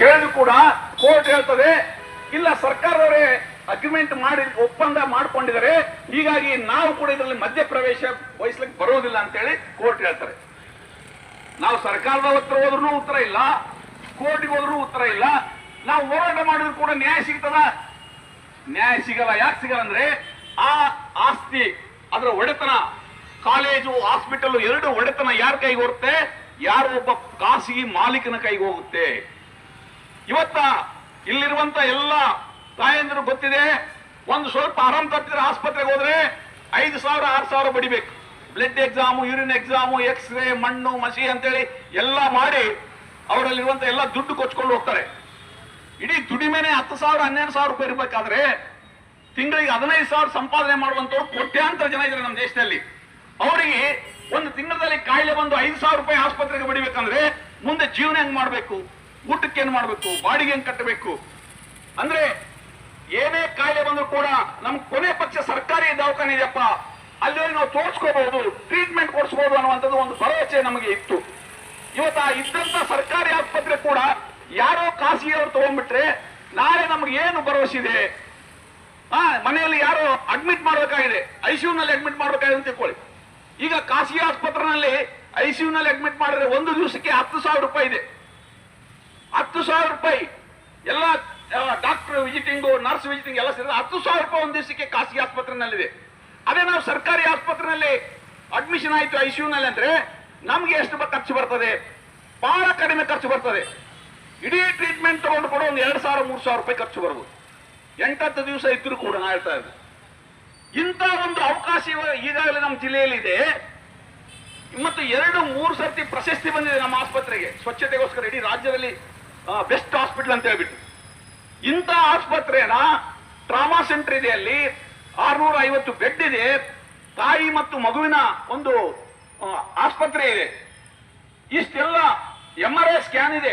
ಕೇಳಿದ್ರು ಕೂಡ ಕೋರ್ಟ್ ಹೇಳ್ತದೆ, ಇಲ್ಲ ಸರ್ಕಾರದವರೇ ಅಗ್ರಿಮೆಂಟ್ ಮಾಡಿ, ಒಪ್ಪಂದ ಮಾಡ್ಕೊಂಡಿದ್ದಾರೆ, ಹೀಗಾಗಿ ನಾವು ಕೂಡ ಇದರಲ್ಲಿ ಮಧ್ಯ ಪ್ರವೇಶ ವಹಿಸ್ಲಿಕ್ಕೆ ಬರೋದಿಲ್ಲ ಅಂತೇಳಿ ಕೋರ್ಟ್ ಹೇಳ್ತಾರೆ. ನಾವು ಸರ್ಕಾರದ ಹತ್ರ ಹೋದ್ರೂ ಉತ್ತರ ಇಲ್ಲ, ಕೋರ್ಟ್ಗೆ ಹೋದ್ರೂ ಉತ್ತರ ಇಲ್ಲ, ನಾವು ಹೋರಾಟ ಮಾಡಿದ್ರು ಕೂಡ ನ್ಯಾಯ ಸಿಗ್ತದ? ನ್ಯಾಯ ಸಿಗಲ್ಲ, ಯಾಕೆ ಸಿಗಲ್ಲ ಅಂದ್ರೆ ಆ ಆಸ್ತಿ, ಅದರ ಒಡೆತನ, ಕಾಲೇಜು, ಹಾಸ್ಪಿಟಲ್ ಎರಡು ಒಡೆತನ ಯಾರ ಕೈಗೆ ಹೋಗುತ್ತೆ? ಯಾರೋ ಒಬ್ಬ ಖಾಸಗಿ ಮಾಲೀಕನ ಕೈಗೆ ಹೋಗುತ್ತೆ? ಇವತ್ತ ಇಲ್ಲಿರುವಂತ ಎಲ್ಲ ತಾಯಂದಿರು ಗೊತ್ತಿದೆ, ಒಂದು ಸ್ವಲ್ಪ ಆರಾಮ್ ತಪ್ಪಿದ್ರೆ ಆಸ್ಪತ್ರೆಗೆ ಹೋದ್ರೆ ಐದು ಸಾವಿರ, ಆರು ಸಾವಿರ ಬಡಿಬೇಕು. Blood exam urine exam x-ray ಮಣ್ಣು, ಮಸಿ ಅಂತೇಳಿ ಎಲ್ಲ ಮಾಡಿ ಅವರಲ್ಲಿರುವಂತ ಎಲ್ಲ ದುಡ್ಡು ಕೊಚ್ಕೊಂಡು ಹೋಗ್ತಾರೆ. ಇಡೀ ದುಡಿಮೆನೆ ಹತ್ತು ಸಾವಿರ, ಹನ್ನೆರಡು ಸಾವಿರ ರೂಪಾಯಿ ಇರಬೇಕಾದ್ರೆ ತಿಂಗಳಿಗೆ ಹದಿನೈದು ಸಾವಿರ ಸಂಪಾದನೆ ಮಾಡುವಂತವ್ರು ಕೋಟ್ಯಾಂತರ ಜನ ಇದ್ದಾರೆ ನಮ್ಮ ದೇಶದಲ್ಲಿ. ಅವರಿಗೆ ಒಂದು ತಿಂಗಳಲ್ಲಿ ಕಾಯಿಲೆ ಬಂದು ಐದು ಸಾವಿರ ರೂಪಾಯಿ ಆಸ್ಪತ್ರೆಗೆ ಬಡಿಬೇಕಂದ್ರೆ ಮುಂದೆ ಜೀವನ ಹೆಂಗ್ ಮಾಡಬೇಕು? ಊಟಕ್ಕೆ ಏನ್ ಮಾಡಬೇಕು? ಬಾಡಿಗೆ ಹೆಂಗ್ ಕಟ್ಟಬೇಕು? ಅಂದ್ರೆ ಏನೇ ಕಾಯಿಲೆ ಬಂದ್ರು ಕೂಡ ನಮ್ ಕೊನೆ ಪಕ್ಷ ಸರ್ಕಾರಿ ದವಾಖಾನೆ ಇದೆಯಪ್ಪ. ಅಲ್ಲಿ ನಾವು ತೋರಿಸ್ಕೋಬಹುದು ಟ್ರೀಟ್ಮೆಂಟ್ ಕೊಡಿಸಬಹುದು ಅನ್ನುವಂಥದ್ದು ಒಂದು ಭರವಸೆ ನಮಗೆ ಇತ್ತು. ಇವತ್ತು ಆ ಇದ್ದಂತ ಸರ್ಕಾರಿ ಆಸ್ಪತ್ರೆ ಕೂಡ ಯಾರೋ ಖಾಸಗಿಯವರು ತಗೊಂಡ್ಬಿಟ್ರೆ ನಾಳೆ ನಮ್ಗೆ ಏನು ಭರವಸೆ ಇದೆ? ಆ, ಮನೆಯಲ್ಲಿ ಯಾರೋ ಅಡ್ಮಿಟ್ ಮಾಡಬೇಕಾಗಿದೆ ಐಸಿಯುನಲ್ಲಿ ಅಡ್ಮಿಟ್ ಮಾಡಬೇಕಾಗಿದೆ ಅಂತ ತಿಳ್ಕೊಳ್ಳಿ. ಈಗ ಖಾಸಗಿ ಆಸ್ಪತ್ರೆನಲ್ಲಿ ಐಸಿಯುನಲ್ಲಿ ಅಡ್ಮಿಟ್ ಮಾಡಿದ್ರೆ ಒಂದು ದಿವಸಕ್ಕೆ ಹತ್ತು ಸಾವಿರ ರೂಪಾಯಿ ಇದೆ. ಹತ್ತು ಸಾವಿರ ರೂಪಾಯಿ. ಎಲ್ಲ ಡಾಕ್ಟರ್ ವಿಸಿಟಿಂಗು ನರ್ಸ್ ವಿಸಿಟಿಂಗ್ ಎಲ್ಲ ಸೇರಿದ್ರೆ ಹತ್ತು ಸಾವಿರ ರೂಪಾಯಿ ಒಂದು ದಿವಸಕ್ಕೆ ಖಾಸಗಿ ಆಸ್ಪತ್ರೆನಲ್ಲಿದೆ. ಅದೇ ನಾವು ಸರ್ಕಾರಿ ಆಸ್ಪತ್ರೆಯಲ್ಲಿ ಅಡ್ಮಿಷನ್ ಆಯಿತು ಐ ಸಿ ಯುನಲ್ಲಿ ಅಂದ್ರೆ ನಮ್ಗೆ ಎಷ್ಟು ಖರ್ಚು ಬರ್ತದೆ? ಬಹಳ ಕಡಿಮೆ ಖರ್ಚು ಬರ್ತದೆ. ಇಡೀ ಟ್ರೀಟ್ಮೆಂಟ್ ತಗೊಂಡು ಕೂಡ ಒಂದು ಎರಡು ಸಾವಿರ, ಮೂರು ಸಾವಿರ ರೂಪಾಯಿ ಖರ್ಚು ಬರ್ಬೋದು ಎಂಟತ್ತು ದಿವಸ ಇದ್ರು ಕೂಡ ನಾ ಹೇಳ್ತಾ ಇದ್ದೆ ಇಂಥ ಒಂದು ಅವಕಾಶ ಈಗಾಗಲೇ ನಮ್ಮ ಜಿಲ್ಲೆಯಲ್ಲಿದೆ. ಮತ್ತು ಎರಡು, ಮೂರು ಸರ್ತಿ ಪ್ರಶಸ್ತಿ ಬಂದಿದೆ ನಮ್ಮ ಆಸ್ಪತ್ರೆಗೆ. ಸ್ವಚ್ಛತೆಗೋಸ್ಕರ ಇಡೀ ರಾಜ್ಯದಲ್ಲಿ ಬೆಸ್ಟ್ ಹಾಸ್ಪಿಟಲ್ ಅಂತ ಹೇಳ್ಬಿಟ್ಟು. ಇಂಥ ಆಸ್ಪತ್ರೆನ ಟ್ರಾಮಾ ಸೆಂಟರ್ ಇದೆ ಅಲ್ಲಿ ಆರ್ನೂರ ಐವತ್ತು ಬೆಡ್ ಇದೆ. ತಾಯಿ ಮತ್ತು ಮಗುವಿನ ಒಂದು ಆಸ್ಪತ್ರೆ ಇದೆ. ಇಷ್ಟೆಲ್ಲ ಎಂ ಆರ್ ಐ ಸ್ಕ್ಯಾನ್ ಇದೆ.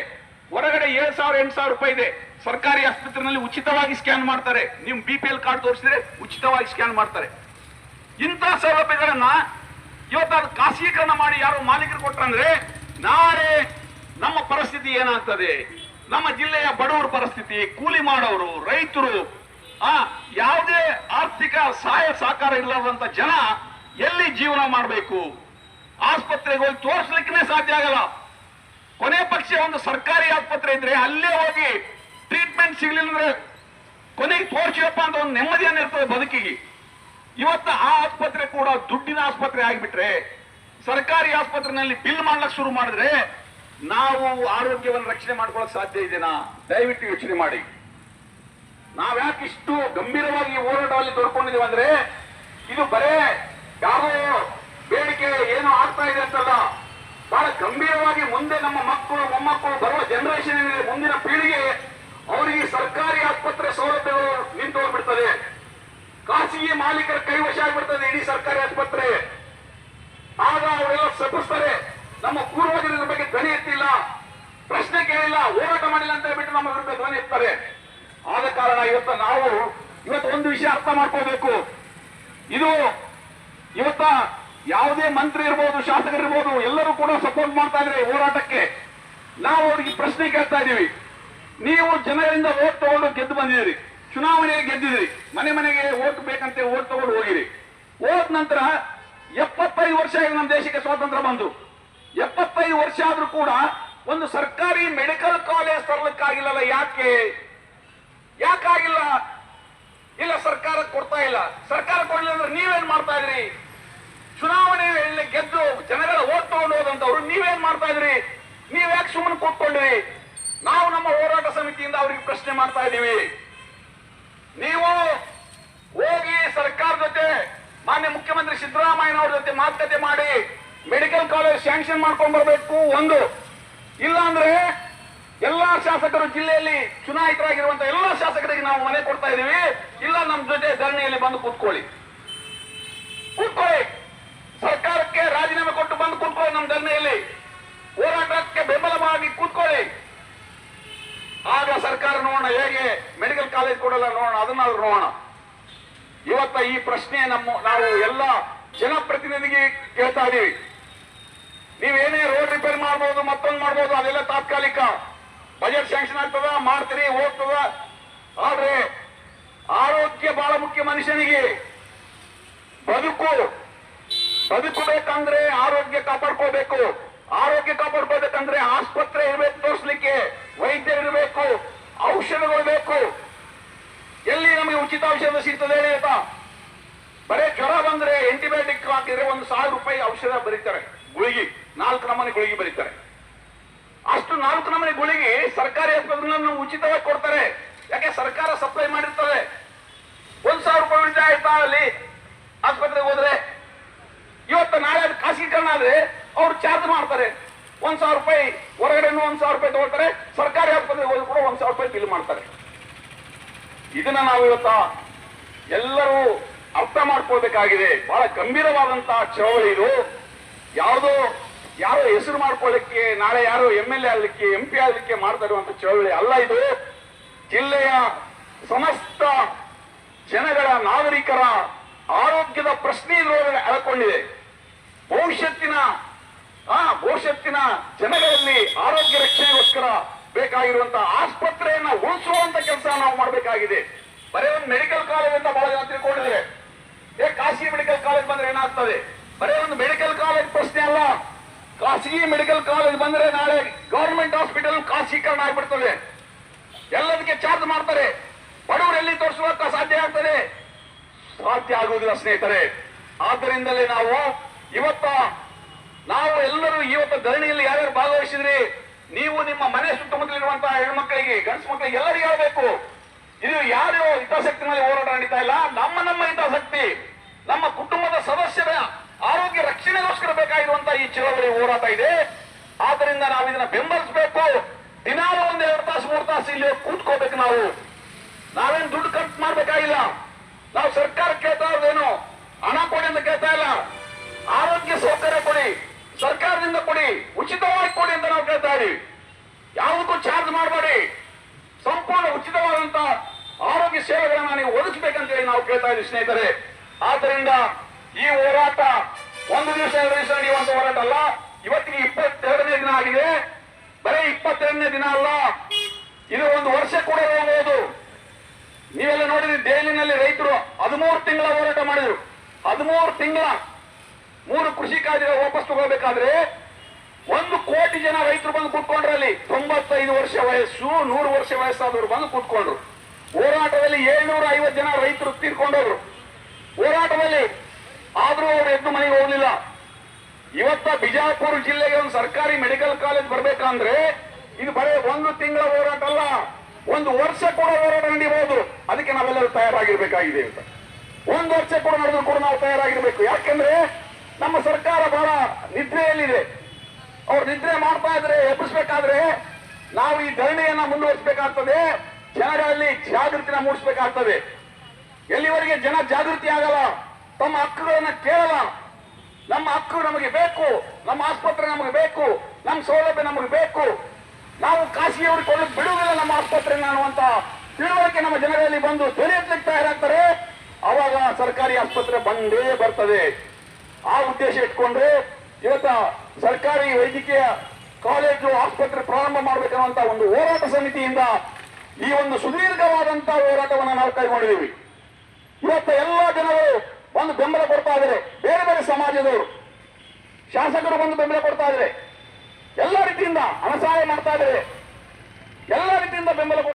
ಹೊರಗಡೆ ಏಳು ಸಾವಿರ, ಎಂಟು ಸಾವಿರ ರೂಪಾಯಿ ಇದೆ. ಸರ್ಕಾರಿ ಆಸ್ಪತ್ರೆಯಲ್ಲಿ ಉಚಿತವಾಗಿ ಸ್ಕ್ಯಾನ್ ಮಾಡ್ತಾರೆ. ನೀವು ಬಿ ಪಿ ಎಲ್ ಕಾರ್ಡ್ ತೋರಿಸಿದ್ರೆ ಉಚಿತವಾಗಿ ಸ್ಕ್ಯಾನ್ ಮಾಡ್ತಾರೆ. ಇಂಥ ಸೌಲಭ್ಯಗಳನ್ನ ಇವತ್ತು ಅದು ಖಾಸಗೀಕರಣ ಮಾಡಿ ಯಾರೋ ಮಾಲೀಕರು ಕೊಟ್ರಂದ್ರೆ ನಾಳೆ ನಮ್ಮ ಪರಿಸ್ಥಿತಿ ಏನಾಗ್ತದೆ? ನಮ್ಮ ಜಿಲ್ಲೆಯ ಬಡವರ ಪರಿಸ್ಥಿತಿ, ಕೂಲಿ ಮಾಡೋರು, ರೈತರು, ಆ, ಯಾವುದೇ ಆರ್ಥಿಕ ಸಹಾಯ ಸಹಕಾರ ಇಲ್ಲದಂತ ಜನ ಎಲ್ಲಿ ಜೀವನ ಮಾಡಬೇಕು? ಆಸ್ಪತ್ರೆಗೆ ಹೋಗಿ ತೋರಿಸ್ಲಿಕ್ಕೆ ಸಾಧ್ಯ ಆಗಲ್ಲ. ಕೊನೆ ಪಕ್ಷ ಒಂದು ಸರ್ಕಾರಿ ಆಸ್ಪತ್ರೆ ಇದ್ರೆ ಅಲ್ಲೇ ಹೋಗಿ ಟ್ರೀಟ್ಮೆಂಟ್ ಸಿಗಲಿಲ್ಲ ಅಂದ್ರೆ ಕೊನೆಗೆ ತೋರ್ಸಿಯಪ್ಪ ಅಂತ ಒಂದು ನೆಮ್ಮದಿಯನ್ನು ಇರ್ತದೆ ಬದುಕಿಗೆ. ಇವತ್ತು ಆ ಆಸ್ಪತ್ರೆ ಕೂಡ ದುಡ್ಡಿನ ಆಸ್ಪತ್ರೆ ಆಗಿಬಿಟ್ರೆ, ಸರ್ಕಾರಿ ಆಸ್ಪತ್ರೆನಲ್ಲಿ ಬಿಲ್ ಮಾಡ್ಲಕ್ಕೆ ಶುರು ಮಾಡಿದ್ರೆ ನಾವು ಆರೋಗ್ಯವನ್ನು ರಕ್ಷಣೆ ಮಾಡ್ಕೊಳ್ಳೋಕೆ ಸಾಧ್ಯ ಇದೆನಾ? ದಯವಿಟ್ಟು ಯೋಚನೆ ಮಾಡಿ. ನಾವ್ಯಾಕೆ ಇಷ್ಟು ಗಂಭೀರವಾಗಿ ಹೋರಾಟದಲ್ಲಿ ತೋರ್ಕೊಂಡಿದೀವಿ ಅಂದ್ರೆ, ಇದು ಬರೇ ಯಾರೋ ಬೇಡಿಕೆ ಏನು ಆಗ್ತಾ ಇದೆ ಅಂತಲ್ಲ. ಬಹಳ ಗಂಭೀರವಾಗಿ ಮುಂದೆ ನಮ್ಮ ಮಕ್ಕಳು, ಮೊಮ್ಮಕ್ಕಳು ಬರುವ ಜನರೇಷನ್ ಏನಿದೆ ಮುಂದಿನ ಪೀಳಿಗೆ ಅವರಿಗೆ ಸರ್ಕಾರಿ ಆಸ್ಪತ್ರೆ ಸೌಲಭ್ಯಗಳು ನಿಂತು ಹೋಗ್ಬಿಡ್ತದೆ ಖಾಸಗಿ ಮಾಲೀಕರ ಕೈವಶ ಆಗ್ಬಿಡ್ತದೆ. ಇಡೀ ಸರ್ಕಾರಿ ಆಸ್ಪತ್ರೆ ಆಗ ಅವರೆಲ್ಲ ಸಪಿಸ್ತಾರೆ ನಮ್ಮ ಪೂರ್ವಜರ ಇದ್ರ ಬಗ್ಗೆ ಧ್ವನಿ ಎತ್ತಿಲ್ಲ ಪ್ರಶ್ನೆ ಕೇಳಿಲ್ಲ ಹೋರಾಟ ಮಾಡಿಲ್ಲ ಅಂತ ಹೇಳ್ಬಿಟ್ಟು ನಮ್ಮ ವಿರುದ್ಧ ಧ್ವನಿ ಎತ್ತಾರೆ ಆದ ಕಾರಣ ಇವತ್ತು ನಾವು ಇವತ್ತು ಒಂದು ವಿಷಯ ಅರ್ಥ ಮಾಡ್ಕೋಬೇಕು. ಇದು ಇವತ್ತ ಯಾವುದೇ ಮಂತ್ರಿ ಇರ್ಬೋದು ಶಾಸಕರಿರ್ಬೋದು ಎಲ್ಲರೂ ಕೂಡ ಸಪೋರ್ಟ್ ಮಾಡ್ತಾ ಇದ್ರೆ ಹೋರಾಟಕ್ಕೆ. ನಾವು ಅವ್ರಿಗೆ ಪ್ರಶ್ನೆ ಕೇಳ್ತಾ ಇದೀವಿ ನೀವು ಜನರಿಂದ ಓಟ್ ತಗೊಂಡು ಗೆದ್ದು ಬಂದಿದ್ದೀರಿ. ಚುನಾವಣೆಗೆ ಗೆದ್ದಿದ್ರಿ ಮನೆ ಮನೆಗೆ ಓಟ್ ಬೇಕಂತೆ ಓಟ್ ತಗೊಂಡು ಹೋಗಿರಿ. ಓಟ್ ನಂತರ ಎಪ್ಪತ್ತೈದು ವರ್ಷ ಆಗಿ ನಮ್ಮ ದೇಶಕ್ಕೆ ಸ್ವಾತಂತ್ರ್ಯ ಬಂದು. ಎಪ್ಪತ್ತೈದು ವರ್ಷ ಆದ್ರೂ ಕೂಡ ಒಂದು ಸರ್ಕಾರಿ ಮೆಡಿಕಲ್ ಕಾಲೇಜ್ ತರಲಿಕ್ಕಾಗಿಲ್ಲಲ್ಲ ಯಾಕೆ? ಯಾಕಾಗಿಲ್ಲ? ಇಲ್ಲ, ಸರ್ಕಾರ ಕೊಡ್ತಾ ಇಲ್ಲ. ಸರ್ಕಾರ ಕೊಡಲಿಲ್ಲ ಅಂದ್ರೆ ನೀವೇನ್ ಮಾಡ್ತಾ ಇದ್ರಿ? ಚುನಾವಣೆಯಲ್ಲಿ ಗೆದ್ದು ಜನಗಳ ಓಟ್ ತಗೊಂಡು ಹೋದಂತವ್ರು ನೀವೇನ್ ಮಾಡ್ತಾ ಇದ್ರಿ? ನೀವ್ ಯಾಕೆ ಸುಮ್ಮನೆ ಕೂತ್ಕೊಂಡ್ರಿ? ನಾವು ನಮ್ಮ ಹೋರಾಟ ಸಮಿತಿಯಿಂದ ಅವ್ರಿಗೆ ಪ್ರಶ್ನೆ ಮಾಡ್ತಾ ಇದ್ದೀವಿ. ನೀವು ಹೋಗಿ ಸರ್ಕಾರ ಜೊತೆ, ಮಾನ್ಯ ಮುಖ್ಯಮಂತ್ರಿ ಸಿದ್ದರಾಮಯ್ಯನವ್ರ ಜೊತೆ ಮಾತುಕತೆ ಮಾಡಿ, ಮೆಡಿಕಲ್ ಕಾಲೇಜ್ ಸ್ಯಾಂಕ್ಷನ್ ಮಾಡ್ಕೊಂಡ್ ಬರಬೇಕು, ಒಂದು. ಇಲ್ಲ ಅಂದ್ರೆ ಎಲ್ಲಾ ಶಾಸಕರು ಜಿಲ್ಲೆಯಲ್ಲಿ ಚುನಾಯಿತರಾಗಿರುವಂತಹ ಎಲ್ಲಾ ಶಾಸಕರಿಗೆ ನಾವು ಮನೆ ಕೊಡ್ತಾ ಇದೀವಿ ಇಲ್ಲ ನಮ್ಮ ಜೊತೆ ಧರಣಿಯಲ್ಲಿ ಬಂದು ಕೂತ್ಕೊಳ್ಳಿ. ಕೂತ್ಕೊಳ್ಳಿ. ಸರ್ಕಾರಕ್ಕೆ ರಾಜೀನಾಮೆ ಕೊಟ್ಟು ಬಂದು ಕೂತ್ಕೊಳ್ಳಿ ನಮ್ಮ ಧರಣಿಯಲ್ಲಿ. ಹೋರಾಟಕ್ಕೆ ಬೆಂಬಲವಾಗಿ ಕೂತ್ಕೊಳ್ಳಿ. ಆಗ ಸರ್ಕಾರ ನೋಡೋಣ, ಹೇಗೆ ಮೆಡಿಕಲ್ ಕಾಲೇಜ್ ಕೊಡಲ್ಲ ನೋಡೋಣ, ಅದನ್ನಾದ್ರೂ ನೋಡೋಣ. ಇವತ್ತ ಈ ಪ್ರಶ್ನೆ ನಮ್ಮ, ನಾವು ಎಲ್ಲ ಜನಪ್ರತಿನಿಧಿಗೆ ಕೇಳ್ತಾ ಇದೀವಿ. ನೀವೇನೇ ರೋಡ್ ರಿಪೇರ್ ಮಾಡ್ಬೋದು, ಮತ್ತೊಂದು ಮಾಡ್ಬೋದು, ಅದೆಲ್ಲ ತಾತ್ಕಾಲಿಕ. ಬಜೆಟ್ ಸ್ಯಾಂಕ್ಷನ್ ಆಗ್ತದ, ಮಾಡ್ತೀರಿ ಹೋಗ್ತದ ಆದ್ರೆ ಆರೋಗ್ಯ ಬಹಳ ಮುಖ್ಯ ಮನುಷ್ಯನಿಗೆ. ಬದುಕು ಬದುಕಬೇಕಂದ್ರೆ ಆರೋಗ್ಯ ಕಾಪಾಡ್ಕೋಬೇಕು. ಆರೋಗ್ಯ ಕಾಪಾಡ್ಕೋಬೇಕಂದ್ರೆ ಆಸ್ಪತ್ರೆ ಇರಬೇಕು, ತೋರಿಸ್ಲಿಕ್ಕೆ ವೈದ್ಯರು ಇರಬೇಕು, ಔಷಧಗಳು ಬೇಕು. ಎಲ್ಲಿ ನಮಗೆ ಉಚಿತ ಔಷಧ ಸಿಗ್ತದೆ ಹೇಳಿ ಆಯ್ತಾ? ಬರೇ ಜ್ವರ ಬಂದ್ರೆ ಆಂಟಿಬಯೋಟಿಕ್ ಹಾಕಿದ್ರೆ ಒಂದು ಸಾವಿರ ರೂಪಾಯಿ ಔಷಧ ಬರೀತಾರೆ. ಗುಳಿಗೆ, ನಾಲ್ಕು ನಮ್ಮನೆ ಗುಳಿಗೆ ಬರೀತಾರೆ. ಅಷ್ಟು ನಾಲ್ಕು ನಮೂನೆ ಗುಳಿಗೆ ಸರ್ಕಾರಿ ಆಸ್ಪತ್ರೆಗಳನ್ನು ಉಚಿತವಾಗಿ ಕೊಡ್ತಾರೆ. ಯಾಕೆ ಸರ್ಕಾರ ಸಪ್ಲೈ ಮಾಡಿರ್ತದೆ? ಒಂದ್ ಸಾವಿರ ರೂಪಾಯಿ ಉಳಿತಾಯ ಆಯ್ತಾ ಅಲ್ಲಿ ಆಸ್ಪತ್ರೆಗೆ ಹೋದ್ರೆ? ಇವತ್ತು ನಾಳೆ ಅದು ಖಾಸಗೀಕರಣ ಆದ್ರೆ ಅವ್ರು ಚಾರ್ಜ್ ಮಾಡ್ತಾರೆ. ಒಂದ್ ಸಾವಿರ ರೂಪಾಯಿ ಹೊರಗಡೆ ಒಂದ್ ಸಾವಿರ ರೂಪಾಯಿ ತಗೊಳ್ತಾರೆ. ಸರ್ಕಾರಿ ಆಸ್ಪತ್ರೆಗೆ ಹೋದ್ರು ಕೂಡ ಒಂದ್ ಸಾವಿರ ರೂಪಾಯಿ ಬಿಲ್ ಮಾಡ್ತಾರೆ. ಇದನ್ನ ನಾವು ಇವತ್ತ ಎಲ್ಲರೂ ಅರ್ಥ ಮಾಡ್ಕೊಳ್ಬೇಕಾಗಿದೆ. ಬಹಳ ಗಂಭೀರವಾದಂತಹ ಚಳವಳಿ ಇದು. ಯಾವುದೋ ಯಾರೋ ಹೆಸರು ಮಾಡ್ಕೊಳ್ಳಿಕ್ಕೆ, ನಾಳೆ ಯಾರೋ ಎಂ ಎಲ್ ಎ ಆಗ್ಲಿಕ್ಕೆ ಎಂ ಪಿ ಆಗ್ಲಿಕ್ಕೆ ಮಾಡ್ತಾ ಇರುವಂತ ಚಳವಳಿ ಅಲ್ಲ ಇದು. ಜಿಲ್ಲೆಯ ಸಮಸ್ತ ಜನಗಳ ನಾಗರಿಕರ ಆರೋಗ್ಯದ ಪ್ರಶ್ನೆ ಇದರೊಳಗೆ ಅಳಕೊಂಡಿದೆ. ಭವಿಷ್ಯತ್ತಿನ, ಆ, ಭವಿಷ್ಯತ್ತಿನ ಜನಗಳಲ್ಲಿ ಆರೋಗ್ಯ ರಕ್ಷಣೆಗೋಸ್ಕರ ಬೇಕಾಗಿರುವಂತಹ ಆಸ್ಪತ್ರೆಯನ್ನ ಉಳಿಸುವಂತ ಕೆಲಸ ನಾವು ಮಾಡಬೇಕಾಗಿದೆ. ಬರೀ ಒಂದು ಮೆಡಿಕಲ್ ಕಾಲೇಜ್ ಅಂತ ಬಹಳ ಜನ ತಿಳ್ಕೊಂಡಿದ್ದಾರೆ. ಏ, ಖಾಸಗಿ ಮೆಡಿಕಲ್ ಕಾಲೇಜ್ ಬಂದ್ರೆ ಏನಾಗ್ತದೆ? ಬರೀ ಒಂದು ಮೆಡಿಕಲ್ ಕಾಲೇಜ್ ಪ್ರಶ್ನೆ ಅಲ್ಲ. ಖಾಸಗಿ ಮೆಡಿಕಲ್ ಕಾಲೇಜ್ ಬಂದ್ರೆ ನಾಳೆ ಗೌರ್ಮೆಂಟ್ ಹಾಸ್ಪಿಟಲ್ ಖಾಸಗೀಕರಣ ಆಗ್ಬಿಡ್ತದೆ. ಎಲ್ಲದಕ್ಕೆ ಚಾರ್ಜ್ ಮಾಡ್ತಾರೆ. ಬಡವರು ಎಲ್ಲಿ ತೋರಿಸುವಂತ ಸಾಧ್ಯ ಆಗ್ತದೆ? ಸಾಧ್ಯ ಆಗುವುದಿಲ್ಲ ಸ್ನೇಹಿತರೆ. ಆದ್ದರಿಂದಲೇ ನಾವು ಇವತ್ತ, ನಾವು ಎಲ್ಲರೂ ಇವತ್ತು ಧರಣಿಯಲ್ಲಿ ಯಾರ್ಯಾರು ಭಾಗವಹಿಸಿದ್ರಿ, ನೀವು ನಿಮ್ಮ ಮನೆ ಸುತ್ತಮುತ್ತಲಿರುವಂತಹ ಹೆಣ್ಮಕ್ಕಳಿಗೆ ಗಂಡಸು ಮಕ್ಕಳಿಗೆ ಎಲ್ಲರಿಗೂ ಹೇಳಬೇಕು. ಇದು ಯಾರು ಹಿತಾಸಕ್ತಿನಲ್ಲಿ ಹೋರಾಟ ನಡೀತಾ ಇಲ್ಲ. ನಮ್ಮ ನಮ್ಮ ಹಿತಾಸಕ್ತಿ, ನಮ್ಮ ಕುಟುಂಬದ ಸದಸ್ಯರ ಆರೋಗ್ಯ ರಕ್ಷಣೆಗೋಸ್ಕರ ಬೇಕಾಗಿರುವಂತಹ ಈ ಚಳವಳಿ ಹೋರಾಟ ಇದೆ. ಆದ್ದರಿಂದ ನಾವು ಇದನ್ನ ಬೆಂಬಲಿಸಬೇಕು. ದಿನಾಲು ಒಂದ್ ಎರಡು ತಾಸು, ಮೂರು ತಾಸು ಇಲ್ಲಿ ಕೂತ್ಕೋಬೇಕು ನಾವು. ನಾವೇನು ದುಡ್ಡು ಖರ್ಚು ಮಾಡ್ಬೇಕಾಗಿಲ್ಲ. ನಾವು ಸರ್ಕಾರ ಕೇಳ್ತಾ ಇರೋದೇನು? ಹಣ ಕೊಡಿ ಅಂತ ಕೇಳ್ತಾ ಇಲ್ಲ. ಆರೋಗ್ಯ ಸೌಕರ್ಯ ಕೊಡಿ. ಸರ್ಕಾರದಿಂದ ಕೊಡಿ. ಉಚಿತವಾಗಿ ಕೊಡಿ ಅಂತ ನಾವು ಕೇಳ್ತಾ ಇದೀವಿ. ಯಾವುದಕ್ಕೂ ಚಾರ್ಜ್ ಮಾಡಬೇಡಿ. ಸಂಪೂರ್ಣ ಉಚಿತವಾದಂತ ಆರೋಗ್ಯ ಸೇವೆಗಳನ್ನ ನೀವು ಒದಗಿಸಬೇಕಂತೇಳಿ ನಾವು ಕೇಳ್ತಾ ಇದೀವಿ ಸ್ನೇಹಿತರೆ. ಆದ್ದರಿಂದ ಈ ಹೋರಾಟ ಒಂದು ದಿವಸ ಎರಡು ದಿವಸ ನಡೆಯುವಂತ ಹೋರಾಟ ಅಲ್ಲ. ಇವತ್ತಿಗೆ ಇಪ್ಪತ್ತೆರಡನೇ ದಿನ ಆಗಿದೆ. ಬರೀ ಇಪ್ಪತ್ತೆರಡನೇ ದಿನ ಅಲ್ಲ. ಇದು ಒಂದು ವರ್ಷ ಕೂಡ ಹೋಗಬಹುದು. ನೀವೆಲ್ಲ ನೋಡಿದ್ರಿ, ದೆಹಲಿನಲ್ಲಿ ರೈತರು ಹದಿಮೂರು ತಿಂಗಳ ಹೋರಾಟ ಮಾಡಿದ್ರು. ಹದಿಮೂರು ತಿಂಗಳ ಮೂರು ಕೃಷಿ ಕಾಯ್ದೆಗಳು ವಾಪಸ್ ತಗೋಬೇಕಾದ್ರೆ ಒಂದು ಕೋಟಿ ಜನ ರೈತರು ಬಂದು ಕೂತ್ಕೊಂಡ್ರು ಅಲ್ಲಿ. ತೊಂಬತ್ತೈದು ವರ್ಷ ವಯಸ್ಸು, ನೂರು ವರ್ಷ ವಯಸ್ಸಾದವರು ಬಂದು ಕೂತ್ಕೊಂಡ್ರು. ಹೋರಾಟದಲ್ಲಿ ಏಳ್ನೂರ ಐವತ್ತು ಜನ ರೈತರು ತೀರ್ಕೊಂಡವರು ಹೋರಾಟದಲ್ಲಿ ಆದ್ರೂ ಅವರು ಎದ್ದು ಮನೆಗೆ ಹೋಗಲಿಲ್ಲ. ಇವತ್ತ ಬಿಜಾಪುರ ಜಿಲ್ಲೆಗೆ ಒಂದು ಸರ್ಕಾರಿ ಮೆಡಿಕಲ್ ಕಾಲೇಜ್ ಬರ್ಬೇಕಂದ್ರೆ ಇದು ಬರೀ ಒಂದು ತಿಂಗಳ ಹೋರಾಟ ಅಲ್ಲ, ಒಂದು ವರ್ಷ ಕೂಡ ಹೋರಾಟ ನಡೀಬಹುದು. ಅದಕ್ಕೆ ನಾವೆಲ್ಲರೂ ತಯಾರಾಗಿರ್ಬೇಕಾಗಿದೆ ಅಂತ. ಒಂದು ವರ್ಷ ಕೂಡ ನಡೆದ್ರು ಕೂಡ ನಾವು ತಯಾರಾಗಿರ್ಬೇಕು. ಯಾಕೆಂದ್ರೆ ನಮ್ಮ ಸರ್ಕಾರ ಬಹಳ ನಿದ್ರೆಯಲ್ಲಿದೆ. ಅವ್ರು ನಿದ್ರೆ ಮಾಡ್ತಾ ಇದ್ರೆ, ಎಬ್ಬಿಸ್ಬೇಕಾದ್ರೆ ನಾವು ಈ ಧರಣಿಯನ್ನ ಮುಂದುವರಿಸಬೇಕಾಗ್ತದೆ, ಜನರಲ್ಲಿ ಜಾಗೃತಿನ ಮೂಡಿಸಬೇಕಾಗ್ತದೆ. ಎಲ್ಲಿವರೆಗೆ ಜನ ಜಾಗೃತಿ ಆಗಲ್ಲ? ತಮ್ಮ ಹಕ್ಕುಗಳನ್ನು ಕೇಳಲ್ಲ. ನಮ್ಮ ಹಕ್ಕು ನಮಗೆ ಬೇಕು, ನಮ್ಮ ಆಸ್ಪತ್ರೆ ನಮಗೆ ಬೇಕು, ನಮ್ಮ ಸೌಲಭ್ಯ ನಮಗೆ ಬೇಕು. ನಾವು ಖಾಸಗಿಯವರು ಕೊಡಲು ಬಿಡುವುದಿಲ್ಲ ನಮ್ಮ ಆಸ್ಪತ್ರೆ ಅನ್ನುವಂತ ತಿಳುವಳಿಕೆ ನಮ್ಮ ಜನರಲ್ಲಿ ಬಂದು ಧ್ವನಿ ಎತ್ತಲಿಕ್ಕೆ ತಯಾರಾಗ್ತಾರೆ. ಅವಾಗ ಸರ್ಕಾರಿ ಆಸ್ಪತ್ರೆ ಬಂದೇ ಬರ್ತದೆ. ಆ ಉದ್ದೇಶ ಇಟ್ಕೊಂಡ್ರೆ ಇವತ್ತ ಸರ್ಕಾರಿ ವೈದ್ಯಕೀಯ ಕಾಲೇಜು ಆಸ್ಪತ್ರೆ ಪ್ರಾರಂಭ ಮಾಡಬೇಕನ್ನುವಂತ ಒಂದು ಹೋರಾಟ ಸಮಿತಿಯಿಂದ ಈ ಒಂದು ಸುದೀರ್ಘವಾದಂತಹ ಹೋರಾಟವನ್ನು ನಾವು ಕೈಗೊಂಡಿದ್ದೀವಿ. ಇವತ್ತ ಎಲ್ಲ ಜನರು ಒಂದು ಬೆಂಬಲ ಕೊಡ್ತಾ ಇದ್ದಾರೆ. ಬೇರೆ ಬೇರೆ ಸಮಾಜದವರು. ಶಾಸಕರು ಬಂದು ಬೆಂಬಲ ಕೊಡ್ತಾ ಇದ್ದಾರೆ. ಎಲ್ಲ ರೀತಿಯಿಂದ ಹಣ ಮಾಡ್ತಾ ಇದ್ದಾರೆ. ಎಲ್ಲ ರೀತಿಯಿಂದ ಬೆಂಬಲ